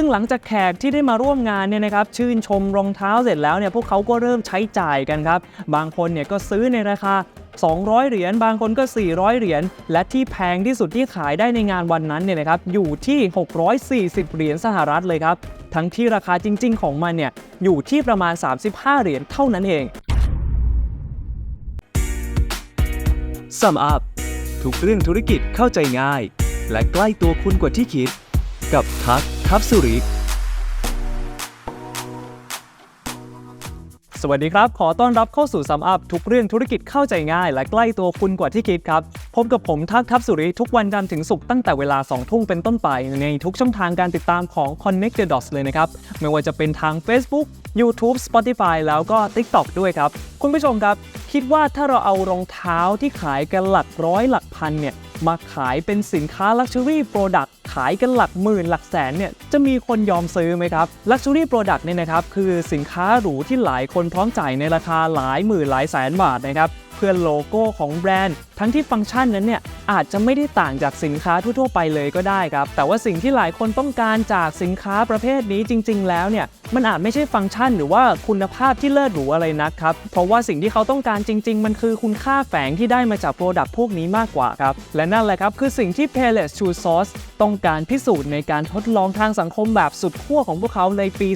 ซึ่งหลังจากแขกที่ได้มาร่วมงานเนี่ยนะครับชื่นชมรองเท้าเสร็จแล้วเนี่ยพวกเขาก็เริ่มใช้จ่ายกันครับ บางคนเนี่ยก็ซื้อในราคา 200 เหรียญบางคนก็ 400 เหรียญและที่แพงที่สุดที่ขายได้ในงานวันนั้นเนี่ยนะครับอยู่ที่ 640 เหรียญสหรัฐเลยครับ ทั้งที่ราคาจริง ๆ ของมันเนี่ยอยู่ที่ประมาณ 35 เหรียญเท่านั้นเอง Sum Up ทุกเรื่องธุรกิจเข้าใจง่าย และใกล้ตัวคุณกว่าที่คิด กับทักทับสุริสวัสดีครับ ขอต้อนรับเข้าสู่ซัมอัพทุกเรื่องธุรกิจเข้าใจง่าย และใกล้ตัวคุณกว่าที่คิดครับ พบกับผมทักทับสุริทุกวันจันทร์ถึงศุกร์ตั้งแต่เวลา 2 ทุ่มเป็นต้นไป ในทุกช่องทางการติดตามของ Connect the Dots เลยนะครับ ไม่ว่าจะเป็นทาง Facebook YouTube Spotify แล้วก็ TikTok ด้วยครับ คุณผู้ชมครับ คิดว่าถ้าเราเอารองเท้าที่ขายกันหลักร้อยหลักพันเนี่ยมาขายเป็นสินค้า Luxury Product ขายกันหลักหมื่นหลักแสนเนี่ยจะมีคนยอมซื้อไหมครับ Luxury Product เนี่ยนะครับคือสินค้าหรูที่หลายคนพร้อมจ่ายในราคาหลายหมื่นหลายแสนบาทนะครับ เพื่อโลโก้ของแบรนด์ ทั้งที่ฟังก์ชันนั้นเนี่ยอาจจะไม่ได้ต่างจากสินค้าทั่วๆไปเลยก็ได้ครับ แต่ว่าสิ่งที่หลายคนต้องการจากสินค้าประเภทนี้จริง ๆ แล้วเนี่ยมันอาจไม่ใช่ฟังก์ชันหรือว่าคุณภาพที่เลิศหรูอะไรนักครับ เพราะว่าสิ่งที่เขาต้องการจริง ๆ มันคือคุณค่าแฝงที่ได้มาจากโปรดักต์พวกนี้มากกว่าครับ และนั่นแหละครับคือสิ่งที่ Payless Shoe Source ต้องการพิสูจน์ในการทดลองทางสังคมแบบสุดขั้วของพวกเขาในปี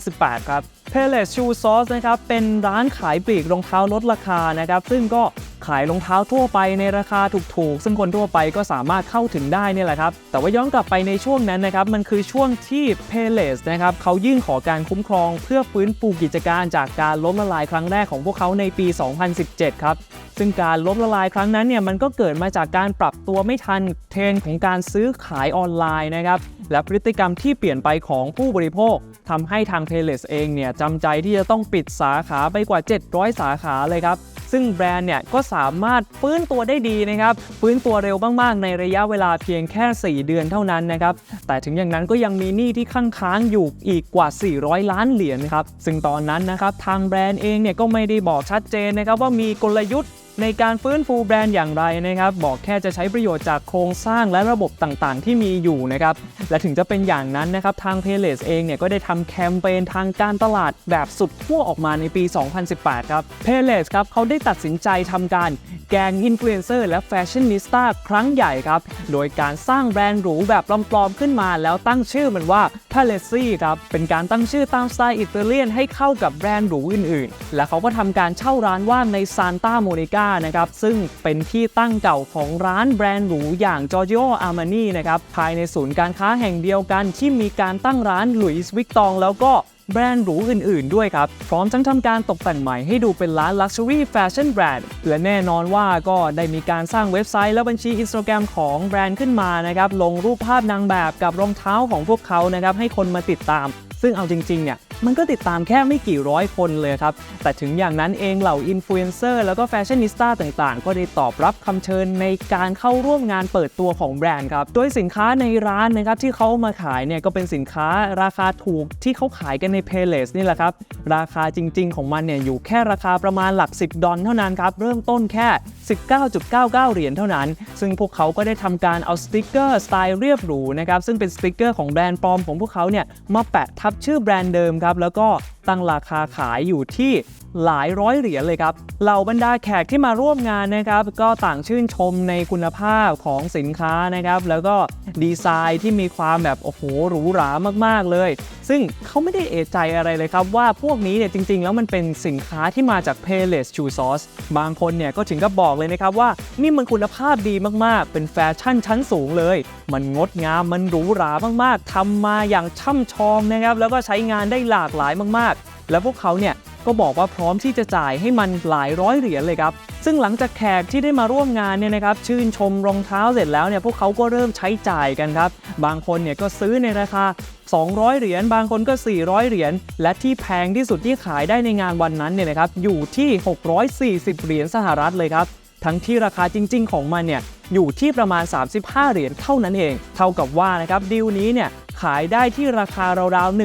2018 ครับ p e l l e t Shoe Source นะครับเป็นร้านขายปลีกรองเท้าลดราคานะครับซึ่งก็ ขายรองเท้าทั่วไปในราคาถูกๆ ซึ่งคนทั่วไปก็สามารถเข้าถึงได้นี่แหละครับ แต่ว่าย้อนกลับไปในช่วงนั้นนะครับ มันคือช่วงที่ Payless นะครับเขายื่นขอการคุ้มครอง เพื่อฟื้นฟูกิจการจากการล้มละลายครั้งแรกของพวกเขาในปี 2017 ครับซึ่งการล้มละลายครั้งนั้นเนี่ยมันก็เกิดมาจากการปรับตัวไม่ทันเทรนด์ของการซื้อขายออนไลน์นะครับและพฤติกรรมที่เปลี่ยนไปของผู้บริโภคทำให้ทาง Payless เองเนี่ยจำใจที่จะต้องปิดสาขาไปกว่า 700 สาขาเลยครับ ซึ่งแบรนด์เนี่ยก็สามารถฟื้นตัวได้ดีนะครับฟื้นตัวเร็วมากๆ ในระยะเวลาเพียงแค่ 4 เดือนเท่านั้นนะครับแต่ถึงอย่างนั้นก็ยังมีหนี้ที่ค้างค้างอยู่อีกกว่า 400 ล้านเหรียญครับซึ่งตอนนั้นนะครับทางแบรนด์เองเนี่ยก็ไม่ได้บอกชัดเจนนะครับว่ามีกลยุทธ์ ในการฟื้นฟูแบรนด์อย่างไรนะครับ บอกแค่จะใช้ประโยชน์จากโครงสร้างและระบบต่างๆ ที่มีอยู่นะครับ และถึงจะเป็นอย่างนั้นนะครับ ทางเพเลสเองเนี่ยก็ได้ทำแคมเปญทางการตลาดแบบสุดขั้วออกมาในปี 2018 ครับเพเลสครับเขาได้ตัดสินใจทำการ แกงอินฟลูเอนเซอร์และแฟชั่นนิสต้าครั้งใหญ่ครับ โดยการสร้างแบรนด์หรูแบบปลอมๆขึ้นมา แล้วตั้งชื่อมันว่า p a l e s i ครับ เป็นการตั้งชื่อตามสไตล์อิตาเลียนให้เข้ากับแบรนด์หรูอื่นๆ และเขาก็ทำการเช่าร้านว่างในซานตาโมนิกานะครับ ซึ่งเป็นที่ตั้งเก่าของร้านแบรนด์หรูอย่าง Giorgio Armani นะครับ ภายในศูนย์การค้าแห่งเดียวกันที่มีการตั้งร้านหลุยส์วิกตองแล้วก็ แบรนด์หรูอื่นๆด้วยครับ พร้อมทั้งทำการตกแต่งใหม่ให้ดูเป็นร้าน Luxury Fashion Brand และแน่นอนว่าก็ได้มีการสร้างเว็บไซต์และบัญชี Instagram ของแบรนด์ขึ้นมานะครับลงรูปภาพนางแบบกับรองเท้าของพวกเขานะครับให้คนมาติดตาม ซึ่งเอาจริงๆเนี่ย มันก็ติดตามแค่ไม่กี่ร้อยคนเลยครับ แต่ถึงอย่างนั้นเองเหล่าอินฟลูเอนเซอร์แล้วก็แฟชั่นนิสต้าต่างๆ ก็ได้ตอบรับคำเชิญในการเข้าร่วมงานเปิดตัวของแบรนด์ครับ โดยสินค้าในร้านนะครับที่เขามาขายเนี่ยก็เป็นสินค้าราคาถูกที่เขาขายกันใน p a y l e s นี่แหละครับ ราคาจริง ๆ ของมันเนี่ยอยู่แค่ราคาประมาณหลัก 10 ดอลเท่านั้นครับ เริ่มต้นแค่ 19.99 เหรียญเท่านั้น ซึ่งพวกเขาก็ได้ทำการเอาสติกเกอร์สไตล์เรียบหรูนะครับซึ่งเป็นสติกเกอร์ของแบรนด์ปลอมของพวกเขาเนี่ยมาแปะทับชื่อแบรนด์เดิมครับแล้วก็ตั้งราคาขายอยู่ที่หลายร้อยเหรียญเลยครับเหล่าบรรดาแขกที่มาร่วมงานนะครับ ก็ต่างชื่นชมในคุณภาพของสินค้านะครับ แล้วก็ ดีไซน์ที่มีความแบบโอ้โหหรูหรามากๆเลย ซึ่งเขาไม่ได้เอะใจอะไรเลยครับ ว่าพวกนี้เนี่ยจริง ๆ แล้วมันเป็นสินค้าที่มาจาก Payless Shoe Sauce บางคนเนี่ยก็ถึงกับบอกเลยนะครับว่านี่มันคุณภาพดีมากๆ เป็นแฟชั่นชั้นสูงเลย มันงดงามมันหรูหรามากๆทำมาอย่างช่ำชองนะครับแล้วก็ใช้งานได้หลากหลายมากๆ แล้วพวกเขาเนี่ย ก็บอกว่าพร้อมที่จะจ่ายให้มันหลายร้อยเหรียญเลยครับ ซึ่งหลังจากแขกที่ได้มาร่วมงานเนี่ยนะครับชื่นชมรองเท้าเสร็จแล้วเนี่ยพวกเขาก็เริ่มใช้จ่ายกันครับ บางคนเนี่ยก็ซื้อในราคา 200 เหรียญบางคนก็ 400 เหรียญและที่แพงที่สุดที่ขายได้ในงานวันนั้นเนี่ยนะครับอยู่ที่ 640 เหรียญสหรัฐเลยครับทั้งที่ราคาจริง ๆ ของมันเนี่ยอยู่ที่ประมาณ 35 เหรียญเท่านั้นเอง เท่ากับว่านะครับดีลนี้เนี่ย ขายได้ที่ราคาราวๆ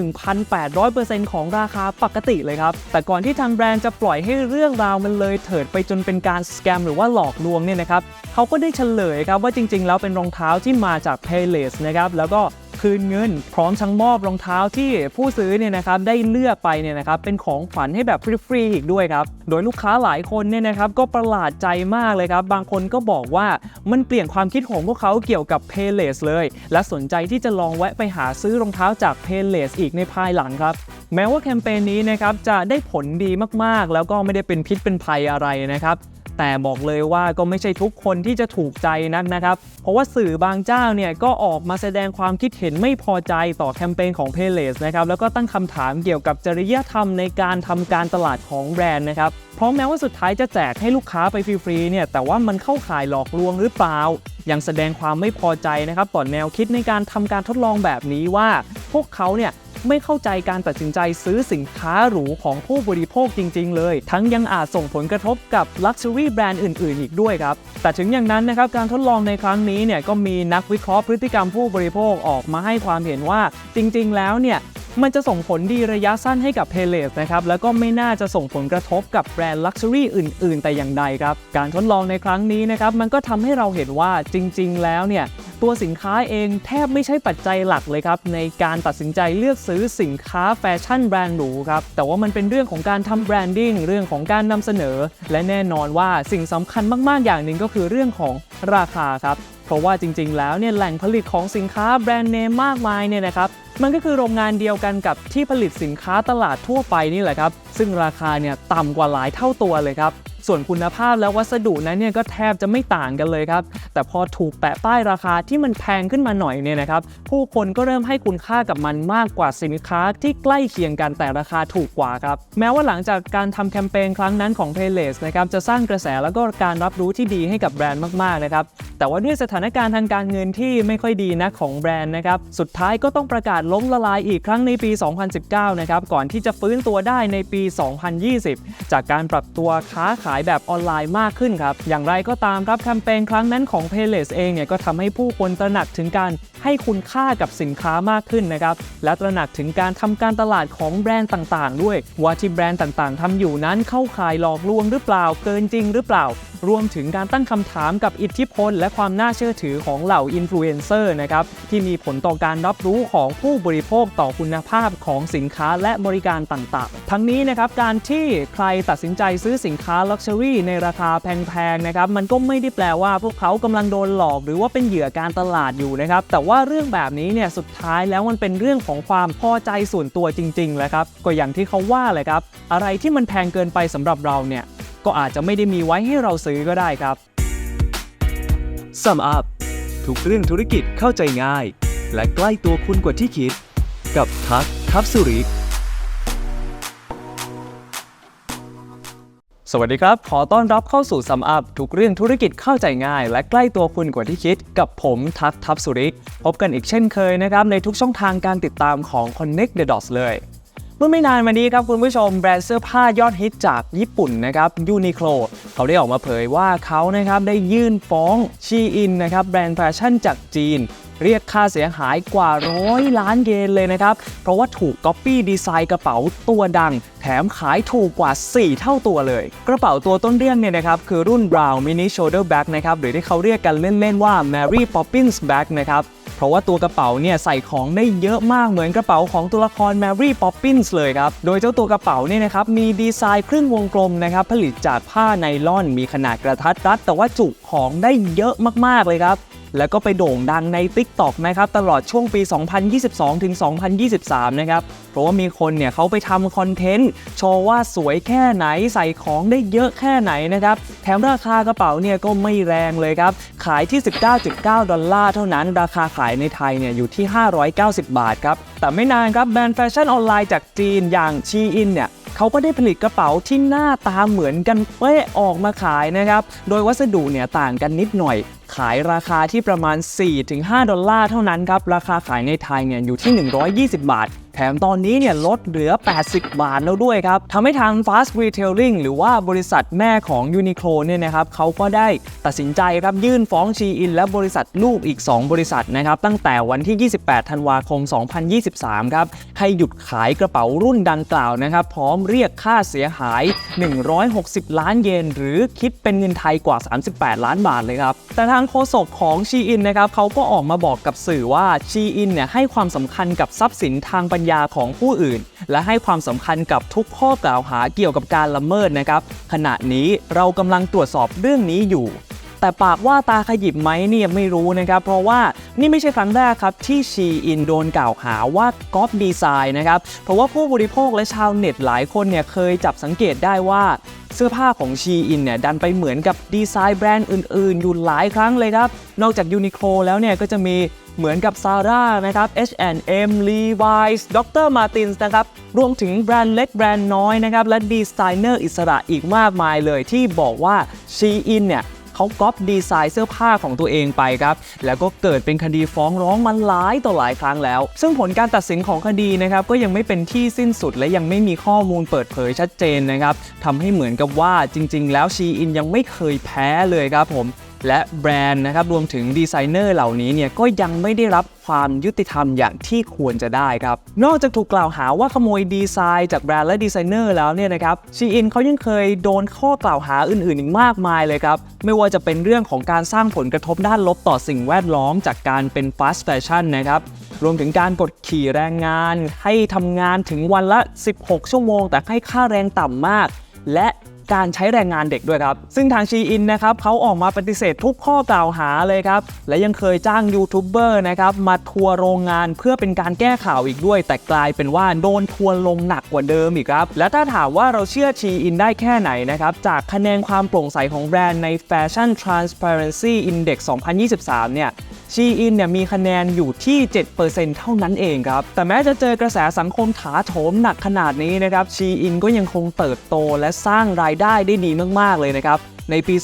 1,800%ของราคาปกติเลยครับ แต่ก่อนที่ทางแบรนด์จะปล่อยให้เรื่องราวมันเลยเถิดไปจนเป็นการสแกมหรือว่าหลอกลวงเนี่ยนะครับเขาก็ได้เฉลยครับว่าจริงๆ แล้วเป็นรองเท้าที่มาจาก Payless นะครับแล้วก็ คืนเงิน พร้อมทั้งมอบรองเท้าที่ผู้ซื้อเนี่ยนะครับได้เลือกไปเนี่ยนะครับเป็นของขวัญให้แบบฟรีๆอีกด้วยครับโดยลูกค้าหลายคนเนี่ยนะครับก็ประหลาดใจมากเลยครับ บางคนก็บอกว่ามันเปลี่ยนความคิดของพวกเขาเกี่ยวกับ p a y l e s เลย และสนใจที่จะลองแวะไปหาซื้อรองเท้าจาก p a y l e s อีกในภายหลังครับแม้ว่าแคมเปญนี้นะครับจะได้ผลดีมากๆ แล้วก็ไม่ได้เป็นพิษเป็นภัยอะไรนะครับ แต่บอกเลยว่าก็ไม่ใช่ทุกคนที่จะถูกใจนักนะครับ เพราะว่าสื่อบางเจ้าเนี่ยก็ออกมาแสดงความคิดเห็นไม่พอใจต่อแคมเปญของ p a y l e s นะครับแล้วก็ตั้งคำถามเกี่ยวกับจริยธรรมในการทำการตลาดของแบรนด์นะครับเพราะแม้ว่าสุดท้ายจะแจกให้ลูกค้าไปฟรีๆเนี่ยแต่ว่ามันเข้าข่ายหลอกลวงหรือเปล่า ยังแสดงความไม่พอใจนะครับต่อแนวคิดในการทำการทดลองแบบนี้ว่า พวกเขาเนี่ย ไม่เข้าใจการตัดสินใจซื้อสินค้าหรูของผู้บริโภคจริง ๆ เลย ทั้งยังอาจส่งผลกระทบกับ Luxury แบรนด์อื่น ๆ อีกด้วยครับ แต่ถึงอย่างนั้นนะครับการทดลองในครั้งนี้เนี่ยก็มีนักวิเคราะห์พฤติกรรมผู้บริโภคออกมาให้ความเห็นว่าจริง ๆ แล้วเนี่ยมันจะส่งผลดีระยะสั้นให้กับเพลสนะครับ แล้วก็ไม่น่าจะส่งผลกระทบกับแบรนด์ลักชัวรี่อื่น ๆ แต่อย่างใดครับ การทดลองในครั้งนี้นะครับ มันก็ทำให้เราเห็นว่าจริง ๆ แล้วเนี่ยตัวสินค้าเองแทบไม่ใช่ปัจจัยหลักเลยครับ ในการตัดสินใจเลือกซื้อสินค้าแฟชั่นแบรนด์หรูครับ แต่ว่ามันเป็นเรื่องของการทำแบรนดิ้งเรื่องของการนำเสนอ และแน่นอนว่าสิ่งสำคัญมาก ๆ อย่างหนึ่งก็คือเรื่องของราคาครับ เพราะว่าจริง ๆ แล้วเนี่ยแหล่งผลิตของสินค้าแบรนด์เนมมากมายเนี่ยนะครับมันก็คือโรงงานเดียวกันกับที่ผลิตสินค้าตลาดทั่วไปนี่แหละครับ ซึ่งราคาเนี่ยต่ำกว่าหลายเท่าตัวเลยครับ ส่วนคุณภาพและวัสดุนั้นเนี่ยก็แทบจะไม่ต่างกันเลยครับ แต่พอถูกแปะป้ายราคาที่มันแพงขึ้นมาหน่อยเนี่ยนะครับ ผู้คนก็เริ่มให้คุณค่ากับมันมากกว่าสินค้าที่ใกล้เคียงกันแต่ราคาถูกกว่าครับ แม้ว่าหลังจากการทำแคมเปญครั้งนั้นของ p a y l e s นะครับจะสร้างกระแสแล้วก็การรับรู้ที่ดีให้กับแบรนด์มากๆนะครับแต่ว่าด้วยสถานการณ์ทางการเงินที่ไม่ค่อยดีนะของแบรนด์นะครับสุดท้ายก็ต้องประกาศล้มละลายอีกครั้งในปี 2019 นะครับก่อนที่จะฟื้นตัวได้ในปี 2020 จากการปรับตัวค้าขายแบบออนไลน์มากขึ้นครับ อย่างไรก็ตามครับแคมเปญครั้งนั้นของ p a y l e s เองเนี่ยก็ทำให้ผู้คนตระหนักถึงการให้คุณค่ากับสินค้ามากขึ้นนะครับและตระหนักถึงการทำการตลาดของแบรนด์ต่างๆ ด้วย ว่าที่แบรนด์ต่างๆทำอยู่นั้นเข้าข่ายหลอกลวงหรือเปล่าเกินจริงหรือเปล่ารวมถึงการตั้งคำถามกับอิทธิพล และความน่าเชื่อถือของเหล่าอินฟลูเอนเซอร์นะครับที่มีผลต่อการรับรู้ของผู้บริโภคต่อคุณภาพของสินค้าและบริการต่างๆ ทั้งนี้นะครับการที่ใครตัดสินใจซื้อสินค้าลักชัวรี่ในราคาแพงๆนะครับมันก็ไม่ได้แปลว่าพวกเขากำลังโดนหลอก หรือว่าเป็นเหยื่อการตลาดอยู่นะครับแต่ว่าเรื่องแบบนี้เนี่ยสุดท้ายแล้วมันเป็นเรื่องของความพอใจส่วนตัวจริงๆแหละครับก็อย่างที่เขาว่าเลยครับอะไรที่มันแพงเกินไปสำหรับเราเนี่ย ก็อาจจะไม่ได้มีไว้ให้เราซื้อก็ได้ครับ Sum Up ทุกเรื่องธุรกิจเข้าใจง่าย และใกล้ตัวคุณกว่าที่คิด กับทักทัพสุริสวัสดีครับ ขอต้อนรับเข้าสู่ Sum Up ทุกเรื่องธุรกิจเข้าใจง่าย และใกล้ตัวคุณกว่าที่คิด กับผมทักทัพสุริพบกันอีกเช่นเคยนะครับ ในทุกช่องทางการติดตามของ Connect the Dots เลย เมื่อไม่นานมานี้ครับคุณผู้ชมแบรนด์เสื้อผ้ายอดฮิตจากญี่ปุ่นนะครับยูนิโคลเขาได้ออกมาเผยว่าเขานะครับได้ยื่นฟ้องชีอินนะครับแบรนด์แฟชั่นจากจีน เรียกค่าเสียหายกว่าร้อยล้านเยนเลยนะครับ เพราะว่าถูกก๊อปปี้ดีไซน์กระเป๋าตัวดัง แถมขายถูกกว่า 4 เท่าตัวเลย กระเป๋าตัวต้นเรื่องเนี่ยนะครับ คือรุ่น Brown Mini Shoulder Bag นะครับ หรือที่เขาเรียกกันเล่น ๆ ว่า Mary Poppins Bag นะครับเพราะว่าตัวกระเป๋าเนี่ยใส่ของได้เยอะมากเหมือนกระเป๋าของตัวละคร Mary Poppins เลยครับ โดยเจ้าตัวกระเป๋าเนี่ยนะครับมีดีไซน์ครึ่งวงกลมนะครับ ผลิตจากผ้าไนล่อนมีขนาดกระทัดรัด แต่ว่าจุของได้เยอะมากๆเลยครับ แล้วก็ไปโด่งดังใน TikTok นะครับตลอดช่วงปี 2022 ถึง 2023 นะครับ เพราะว่ามีคนเนี่ยเขาไปทำคอนเทนต์โชว์ว่าสวยแค่ไหนใส่ของได้เยอะแค่ไหนนะครับ แถมราคากระเป๋าเนี่ยก็ไม่แรงเลยครับ ขายที่ 19.9 ดอลลาร์เท่านั้น ราคาขายในไทยเนี่ยอยู่ที่ 590 บาทครับ แต่ไม่นานครับแบรนด์แฟชั่นออนไลน์จากจีนอย่างชีอินเนี่ย เขาก็ได้ผลิตกระเป๋าที่หน้าตาเหมือนกันเป๊ะออกมาขายนะครับ โดยวัสดุเนี่ยต่างกันนิดหน่อย ขายราคาที่ประมาณ 4-5 ดอลลาร์เท่านั้นครับ ราคาขายในไทยเนี่ยอยู่ที่ 120 บาท แถมตอนนี้เนี่ยลดเหลือ 80 บาทแล้วด้วยครับทำให้ทาง Fast Retailing หรือว่าบริษัทแม่ของ Uniqlo เนี่ยนะครับเขาก็ได้ตัดสินใจครับยื่นฟ้องชีอิน และบริษัทลูกอีก 2 บริษัทนะครับตั้งแต่วันที่ 28 ธันวาคม 2023 ครับ ให้หยุดขายกระเป๋ารุ่นดังกล่าวนะครับพร้อมเรียกค่าเสียหาย 160 ล้านเยน หรือคิดเป็นเงินไทยกว่า 38 ล้านบาทเลยครับ แต่ทางโฆษกของชีอินนะครับเขาก็ออกมาบอกกับสื่อว่าชีอินเนี่ยให้ความสำคัญกับทรัพย์สินทางปัญญาของผู้อื่น และให้ความสำคัญกับทุกข้อกล่าวหาเกี่ยวกับการละเมิดนะครับ ขณะนี้เรากำลังตรวจสอบเรื่องนี้อยู่ แต่ปากว่าตาขยิบไหมเนี่ยไม่รู้นะครับ เพราะว่านี่ไม่ใช่ครั้งแรกครับ ที่ชีอินโดนกล่าวหาว่าก๊อปดีไซน์นะครับ เพราะว่าผู้บริโภคและชาวเน็ตหลายคนเนี่ยเคยจับสังเกตได้ว่าเสื้อผ้าของชีอินเนี่ยดันไปเหมือนกับดีไซน์แบรนด์อื่น ๆ อยู่หลายครั้งเลยครับ นอกจากยูนิโคลแล้วเนี่ยก็จะมีเหมือนกับ Zara นะครับ H&M Levi's Dr. Martens นะครับ รวมถึงแบรนด์เล็กแบรนด์น้อยนะครับ และดีไซเนอร์อิสระอีกมากมายเลยที่บอกว่าชีอินเนี่ย เขาก๊อปดีไซน์เสื้อผ้าของตัวเองไปครับ แล้วก็เกิดเป็นคดีฟ้องร้องมันหลายต่อหลายครั้งแล้ว ซึ่งผลการตัดสินของคดีนะครับก็ยังไม่เป็นที่สิ้นสุดและยังไม่มีข้อมูลเปิดเผยชัดเจนนะครับทำให้เหมือนกับว่าจริง ๆ แล้วชีอินยังไม่เคยแพ้เลยครับผม และแบรนด์นะครับรวมถึงดีไซเนอร์เหล่านี้เนี่ยก็ยังไม่ได้รับความยุติธรรมอย่างที่ควรจะได้ครับ นอกจากถูกกล่าวหาว่าขโมยดีไซน์จากแบรนด์และดีไซเนอร์แล้วเนี่ยนะครับชีอินเขายังเคยโดนข้อกล่าวหาอื่นๆอีกมากมายเลยครับ ไม่ว่าจะเป็นเรื่องของการสร้างผลกระทบด้านลบต่อสิ่งแวดล้อมจากการเป็นฟาสต์แฟชั่นนะครับรวมถึงการกดขี่แรงงาน ให้ทำงานถึงวันละ 16 ชั่วโมง แต่ให้ค่าแรงต่ำมาก และ การใช้แรงงานเด็กด้วยครับ ซึ่งทางชีอินนะครับเขาออกมาปฏิเสธทุกข้อกล่าวหาเลยครับ และยังเคยจ้างยูทูบเบอร์นะครับมาทัวร์โรงงานเพื่อเป็นการแก้ข่าวอีกด้วย แต่กลายเป็นว่าโดนทัวร์ลงหนักกว่าเดิมอีกครับ และถ้าถามว่าเราเชื่อชีอินได้แค่ไหนนะครับจากคะแนนความโปร่งใสของแบรนด์ใน Fashion Transparency Index 2023 เนี่ย ชีอินเนี่ยมีคะแนนอยู่ที่ 7%เท่านั้นเองครับ แต่แม้จะเจอกระแสสังคมถาโถมหนักขนาดนี้นะครับชีอินก็ยังคงเติบโตและสร้างรายได้ได้ดีมาก ๆ เลยนะครับในปี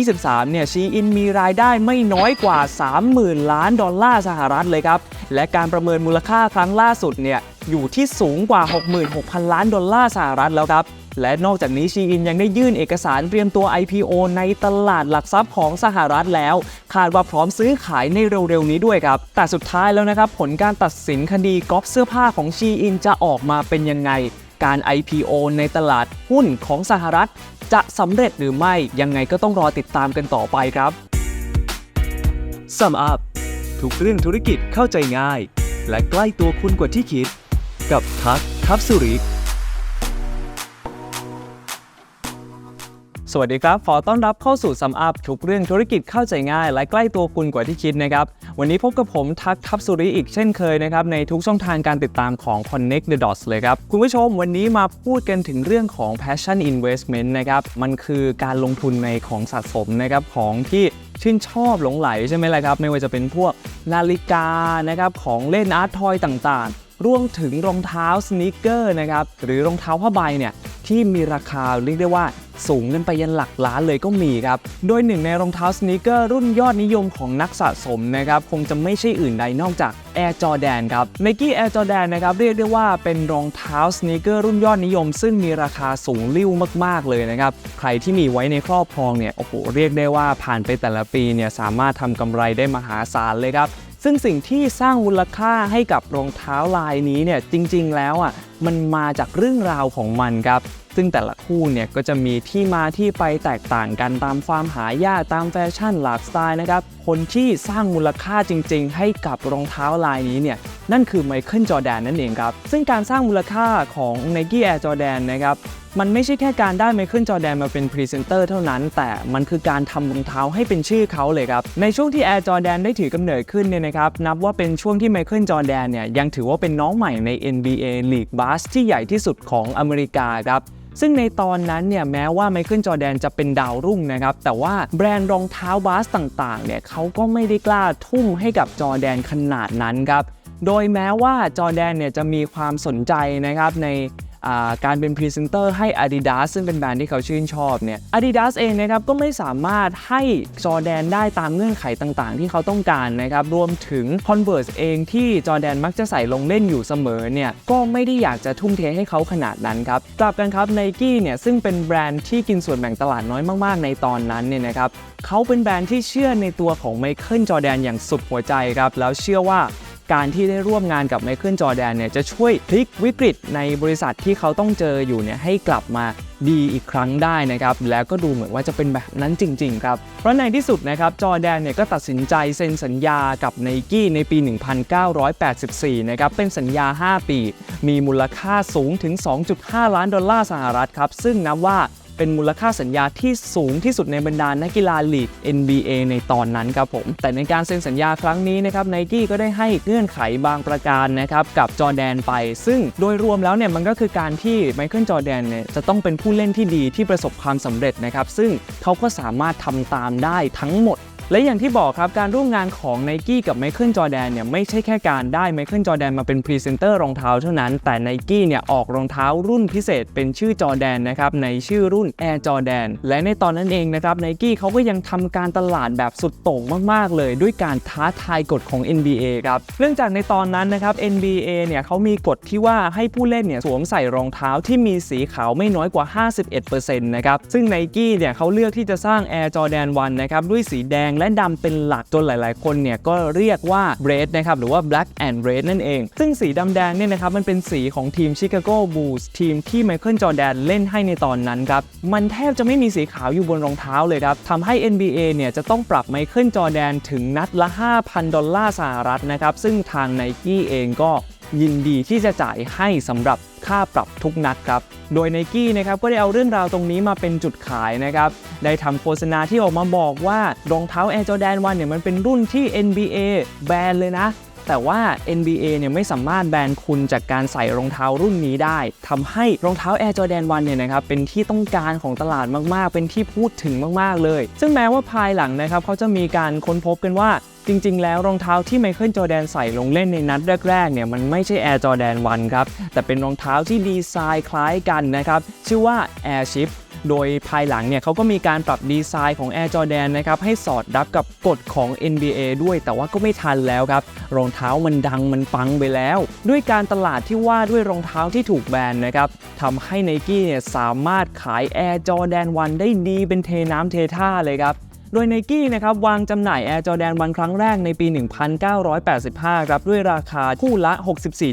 2023 เนี่ย ชีอินมีรายได้ไม่น้อยกว่า 30,000 ล้านดอลลาร์สหรัฐเลยครับ และการประเมินมูลค่าครั้งล่าสุดเนี่ย อยู่ที่สูงกว่า 66,000 ล้านดอลลาร์สหรัฐแล้วครับ และนอกจากนี้ชีอินยังได้ยื่นเอกสารเตรียมตัว IPO ในตลาดหลักทรัพย์ของสหรัฐแล้ว คาดว่าพร้อมซื้อขายในเร็วๆนี้ด้วยครับ แต่สุดท้ายแล้วนะครับ ผลการตัดสินคดีก๊อปเสื้อผ้าของชีอินจะออกมาเป็นยังไง การ IPO ในตลาดหุ้นของสหรัฐ จะสำเร็จหรือไม่ยังไงก็ต้องรอติดตามกันต่อไปครับ Sum Up ทุกเรื่องธุรกิจเข้าใจง่าย และใกล้ตัวคุณกว่าที่คิด กับทักทับสุริ สวัสดีครับ ขอต้อนรับเข้าสู่ซัมอัพทุกเรื่องธุรกิจเข้าใจง่าย และใกล้ตัวคุณกว่าที่คิดนะครับ วันนี้พบกับผมทักทับสุริอีกเช่นเคยนะครับ ในทุกช่องทางการติดตามของ Connect the Dots เลยครับ คุณผู้ชมวันนี้มาพูดกันถึงเรื่องของ Passion Investment นะครับ มันคือการลงทุนในของสะสมนะครับของที่ชื่นชอบหลงไหลใช่ไหมล่ะครับ ไม่ว่าจะเป็นพวกนาฬิกานะครับของเล่นอาร์ตทอยต่างๆ รวมถึงรองเท้าสนิเกอร์นะครับหรือรองเท้าผ้าใบเนี่ยที่มีราคาเรียกได้ว่า สูงกันไปยันหลักล้านเลยก็มีครับ โดยหนึ่งในรองเท้าสนิเกอร์รุ่นยอดนิยมของนักสะสมนะครับคงจะไม่ใช่อื่นใดนอกจาก Air Jordan ครับ Nike Air Jordan นะครับเรียกได้ว่าเป็นรองเท้าสนิเกอร์รุ่นยอดนิยม ซึ่งมีราคาสูงลิ่วมาก ๆ เลยนะครับ ใครที่มีไว้ในครอบครองเนี่ยโอ้โหเรียกได้ว่าผ่านไปแต่ละปีเนี่ยสามารถทำกำไรได้มหาศาลเลยครับ ซึ่งสิ่งที่สร้างมูลค่าให้กับรองเท้าลายนี้เนี่ยจริงๆแล้วอะมันมาจากเรื่องราวของมันครับ ซึ่งแต่ละคู่เนี่ยก็จะมีที่มาที่ไปแตกต่างกันตามความหายากตามแฟชั่นหลากสไตล์นะครับ คนที่สร้างมูลค่าจริงๆ ให้กับรองเท้าลายนี้เนี่ยนั่นคือไมเคิลจอแดนนั่นเองครับ ซึ่งการสร้างมูลค่าของ Nike Air Jordan นะครับ มันไม่ใช่แค่การได้ไมเคิลจอแดนมาเป็นพรีเซนเตอร์เท่านั้น แต่มันคือการทำรองเท้าให้เป็นชื่อเขาเลยครับ ในช่วงที่ Air Jordan ได้ถือกำเนิดขึ้นเนี่ยนะครับนับว่าเป็นช่วงที่ไมเคิลจอแดนเนี่ยยังถือว่าเป็นน้องใหม่ใน NBA League Bass ที่ใหญ่ที่สุดของอเมริกาครับซึ่งในตอนนั้นเนี่ยแม้ว่าไมเคิลจอแดนจะเป็นดาวรุ่งนะครับ แต่ว่าแบรนด์รองเท้าบาสต่างๆเนี่ยเขาก็ไม่ได้กล้าทุ่มให้กับจอแดนขนาดนั้นครับ โดยแม้ว่าจอแดนเนี่ยจะมีความสนใจนะครับใน การเป็นพรีเซนเตอร์ให้ Adidas ซึ่งเป็นแบรนด์ที่เขาชื่นชอบเนี่ย Adidas เองนะครับก็ไม่สามารถให้จอแดนได้ตามเงื่อนไขต่างๆ ที่เขาต้องการนะครับรวมถึง Converse เองที่จอแดนมักจะใส่ลงเล่นอยู่เสมอเนี่ยก็ไม่ได้อยากจะทุ่มเทให้เขาขนาดนั้นครับกลับกันครับ Nike เนี่ยซึ่งเป็นแบรนด์ที่กินส่วนแบ่งตลาดน้อยมากๆ ในตอนนั้นเนี่ยนะครับเขาเป็นแบรนด์ที่เชื่อในตัวของไมเคิลจอแดนอย่างสุดหัวใจครับแล้วเชื่อว่า การที่ได้ร่วมงานกับไมเคิลจอแดนเนี่ยจะช่วยพลิกวิกฤตในบริษัทที่เขาต้องเจออยู่เนี่ยให้กลับมาดีอีกครั้งได้นะครับ แล้วก็ดูเหมือนว่าจะเป็นแบบนั้นจริง ๆ ครับ เพราะในที่สุดนะครับ จอแดนเนี่ยก็ตัดสินใจเซ็นสัญญากับไนกี้ในปี 1984 นะครับ เป็นสัญญา 5 ปี มีมูลค่าสูงถึง 2.5 ล้านดอลลาร์สหรัฐครับ ซึ่งนับว่า เป็นมูลค่าสัญญาที่สูงที่สุดในบรรดานักกีฬาลีก NBA ในตอนนั้นครับผม แต่ในการเซ็นสัญญาครั้งนี้นะครับไนกี้ก็ได้ให้เงื่อนไขบางประการนะครับกับจอแดนไป ซึ่งโดยรวมแล้วเนี่ยมันก็คือการที่ไมเคิลจอแดนเนี่ยจะต้องเป็นผู้เล่นที่ดีที่ประสบความสำเร็จนะครับซึ่งเขาก็สามารถทำตามได้ทั้งหมด และอย่างที่บอกครับการร่วมงานของ n i กี้กับไมเคิลจอแดนเนี่ยไม่ใช่แค่การได้ไมเคิลจอแดนมาเป็นพรีเซนเตอร์รองเท้าเท่านั้น แต่ n i กี้เนี่ยออกรองเท้ารุ่นพิเศษเป็นชื่อจอแดนนะครับในชื่อรุ่น Air Jordan และในตอนนั้นเองนะครับ n i กี้เขาก็ยังทำการตลาดแบบสุดโต่งมาก ๆ เลย ด้วยการท้าทายกฎของ NBA ครับเนื่องจากในตอนนั้นนะครับ NBA เนี่ยเขามีกฎที่ว่าให้ผู้เล่นเนี่ยสวมใส่รองเท้าที่มีสีขาวไม่น้อยกว่า 51%นะครับซึ่ง n i กี้เนี่ยเขาเลือกที่จะสร้าง Air Jordan 1นะครับด้วยสีแดงและดำเป็นหลักจนหลาย ๆ คนเนี่ยก็เรียกว่า red นะครับหรือว่า black and red นั่นเอง ซึ่งสีดำแดงเนี่ยนะครับมันเป็นสีของทีม Chicago Bulls ทีมที่ไมเคิลจอแดนเล่นให้ในตอนนั้นครับ มันแทบจะไม่มีสีขาวอยู่บนรองเท้าเลยครับทำให้ NBA เนี่ยจะต้องปรับไมเคิลจอแดนถึงนัดละ 5,000 ดอลลาร์สหรัฐนะครับซึ่งทาง n i กี้เองก็ยินดีที่จะจ่ายให้สำหรับ ค่าปรับทุกนัดครับ โดย n i กี้นะครับก็ได้เอาเรื่องราวตรงนี้มาเป็นจุดขายนะครับ ได้ทำโฆษณาที่ออกมาบอกว่ารองเท้า Air Jordan 1เนี่ยมันเป็นรุ่นที่ NBA แบนเลยนะ แต่ว่า NBA เนี่ยไม่สามารถแบนคุณจากการใส่รองเท้ารุ่นนี้ได้ทำให้รองเท้า Air Jordan 1เนี่ยนะครับเป็นที่ต้องการของตลาดมากๆ เป็นที่พูดถึงมากๆเลย ซึ่งแม้ว่าภายหลังนะครับเขาจะมีการค้นพบกันว่า จริงๆ แล้วรองเท้าที่ไมเคิลจอแดนใส่ลงเล่นในนัดแรกๆ เนี่ยมันไม่ใช่ Air Jordan 1 ครับ แต่เป็นรองเท้าที่ดีไซน์คล้ายกันนะครับ ชื่อว่า Air Shift โดยภายหลังเนี่ยเขาก็มีการปรับดีไซน์ของ Air Jordan นะครับให้สอดรับกับกฎของ NBA ด้วย แต่ว่าก็ไม่ทันแล้วครับ รองเท้ามันดังมันปังไปแล้ว ด้วยการตลาดที่ว่าด้วยรองเท้าที่ถูกแบนนะครับทำให้ n i กี้เนี่ยสามารถขาย Air Jordan 1 ได้ดีเป็นเทน้ำเทท่าเลยครับ โดย n i กี้นะครับวางจำหน่าย Air Jordan 1ครั้งแรกในปี 1985 ครับด้วยราคาคู่ละ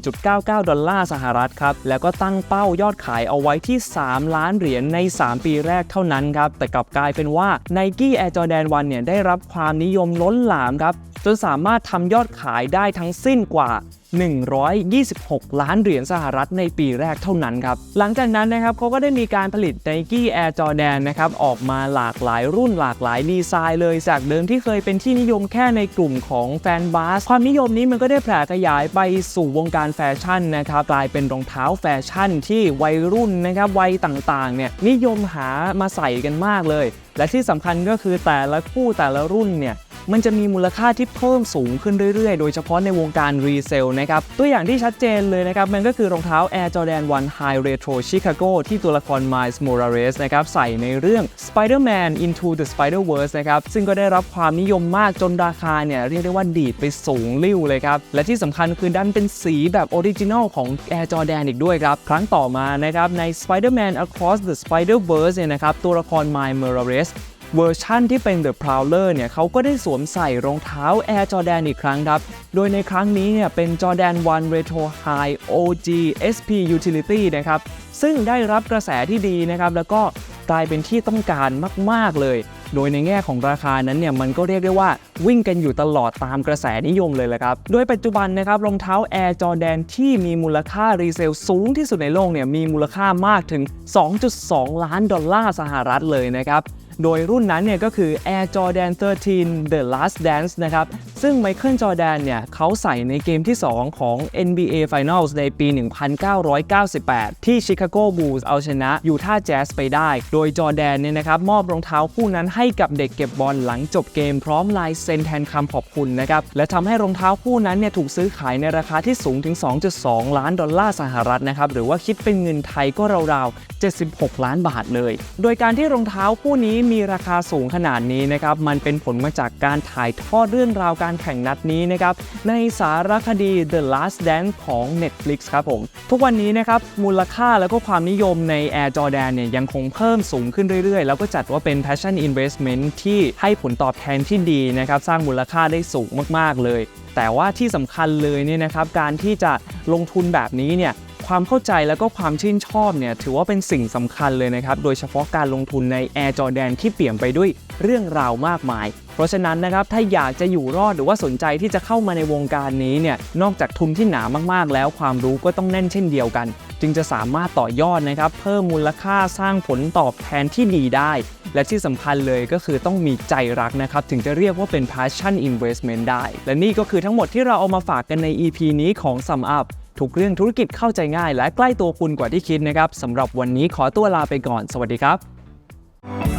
64.99 ดอลลาร์สหรัฐครับ แล้วก็ตั้งเป้ายอดขายเอาไว้ที่ 3 ล้านเหรียญใน 3 ปีแรกเท่านั้นครับ แต่กลับกลายเป็นว่า Nike Air Jordan 1เนี่ยได้รับความนิยมล้นหลามครับ จนสามารถทำยอดขายได้ทั้งสิ้นกว่า 126 ล้านเหรียญสหรัฐในปีแรกเท่านั้นครับ หลังจากนั้นนะครับเขาก็ได้มีการผลิต Nike Air Jordan นะครับออกมาหลากหลายรุ่นหลากหลายดีไซน์เลย จากเดิมที่เคยเป็นที่นิยมแค่ในกลุ่มของแฟนบาส ความนิยมนี้มันก็ได้แผ่ขยายไปสู่วงการแฟชั่นนะครับกลายเป็นรองเท้าแฟชั่นที่วัยรุ่นนะครับวัยต่างๆเนี่ยนิยมหามาใส่กันมากเลย และที่สำคัญก็คือแต่ละคู่แต่ละรุ่นเนี่ย มันจะมีมูลค่าที่เพิ่มสูงขึ้นเรื่อยๆ โดยเฉพาะในวงการรีเซลนะครับ ตัวอย่างที่ชัดเจนเลยนะครับ มันก็คือรองเท้า Air Jordan 1 High Retro Chicago ที่ตัวละคร Miles Morales นะครับ ใส่ในเรื่อง Spider-Man Into the Spider-Verse นะครับ ซึ่งก็ได้รับความนิยมมากจนราคาเนี่ย เรียกได้ว่าดีดไปสูงลิ่วเลยครับ และที่สำคัญคือดันเป็นสีแบบออริจินอลของ Air Jordan อีกด้วยครับ ครั้งต่อมานะครับใน Spider-Man Across the Spider-Verse เนี่ยนะครับตัวละคร Miles Morales เวอร์ชั่นที่เป็น The Prowler เนี่ยเขาก็ได้สวมใส่รองเท้า Air Jordan อีกครั้งครับ โดยในครั้งนี้เนี่ยเป็น Jordan 1 Retro High OG SP Utility นะครับ ซึ่งได้รับกระแสที่ดีนะครับ แล้วก็กลายเป็นที่ต้องการมาก ๆ เลย โดยในแง่ของราคานั้นเนี่ยมันก็เรียกได้ว่าวิ่งกันอยู่ตลอดตามกระแสนิยมเลยแหละครับ โดยปัจจุบันนะครับรองเท้า Air Jordan ที่มีมูลค่ารีเซลสูงที่สุดในโลกเนี่ยมีมูลค่ามากถึง 2.2 ล้านดอลลาร์สหรัฐเลยนะครับ โดยรุ่นนั้นเนี่ยก็คือ Air Jordan 13 The Last Dance นะครับ ซึ่งไมเคิลจอร์แดนเนี่ยเขาใส่ในเกมที่ 2 ของ NBA Finals ในปี 1998 ที่ Chicago Bulls เอาชนะยูทาห์แจ๊สไปได้ โดยจอร์แดนเนี่ยนะครับมอบรองเท้าคู่นั้นให้กับเด็กเก็บบอลหลังจบเกมพร้อมลายเซ็นแทนคำขอบคุณนะครับ และทำให้รองเท้าคู่นั้นเนี่ยถูกซื้อขายในราคาที่สูงถึง 2.2 ล้านดอลลาร์สหรัฐนะครับ หรือว่าคิดเป็นเงินไทยก็ราวๆ 76 ล้านบาทเลย โดยการที่รองเท้าคู่นี้มีราคาสูงขนาดนี้นะครับมันเป็นผลมาจากการถ่ายทอดเรื่องราวการแข่งนัดนี้นะครับในสารคดี The Last Dance ของ Netflix ครับผม ทุกวันนี้นะครับมูลค่าแล้วก็ความนิยมใน Air Jordan เนี่ยยังคงเพิ่มสูงขึ้นเรื่อยๆ แล้วก็จัดว่าเป็น passion investment ที่ให้ผลตอบแทนที่ดีนะครับสร้างมูลค่าได้สูงมากๆเลย แต่ว่าที่สำคัญเลยเนี่ยนะครับการที่จะลงทุนแบบนี้เนี่ย ความเข้าใจแล้วก็ความชื่นชอบเนี่ยถือว่าเป็นสิ่งสำคัญเลยนะครับ โดยเฉพาะการลงทุนใน Air Jordan ที่เปี่ยมไปด้วยเรื่องราวมากมาย เพราะฉะนั้นนะครับถ้าอยากจะอยู่รอดหรือว่าสนใจที่จะเข้ามาในวงการนี้เนี่ยนอกจากทุนที่หนามากๆ แล้วความรู้ก็ต้องแน่นเช่นเดียวกัน จึงจะสามารถต่อยอดนะครับ เพิ่มมูลค่าสร้างผลตอบแทนที่ดีได้ และที่สำคัญเลยก็คือต้องมีใจรักนะครับ ถึงจะเรียกว่าเป็น passion investment ได้ และนี่ก็คือทั้งหมดที่เราเอามาฝากกันใน EP นี้ของ Sum Up ทุกเรื่องธุรกิจเข้าใจง่าย และใกล้ตัวคุณกว่าที่คิดนะครับสำหรับวันนี้ขอตัวลาไปก่อน สวัสดีครับ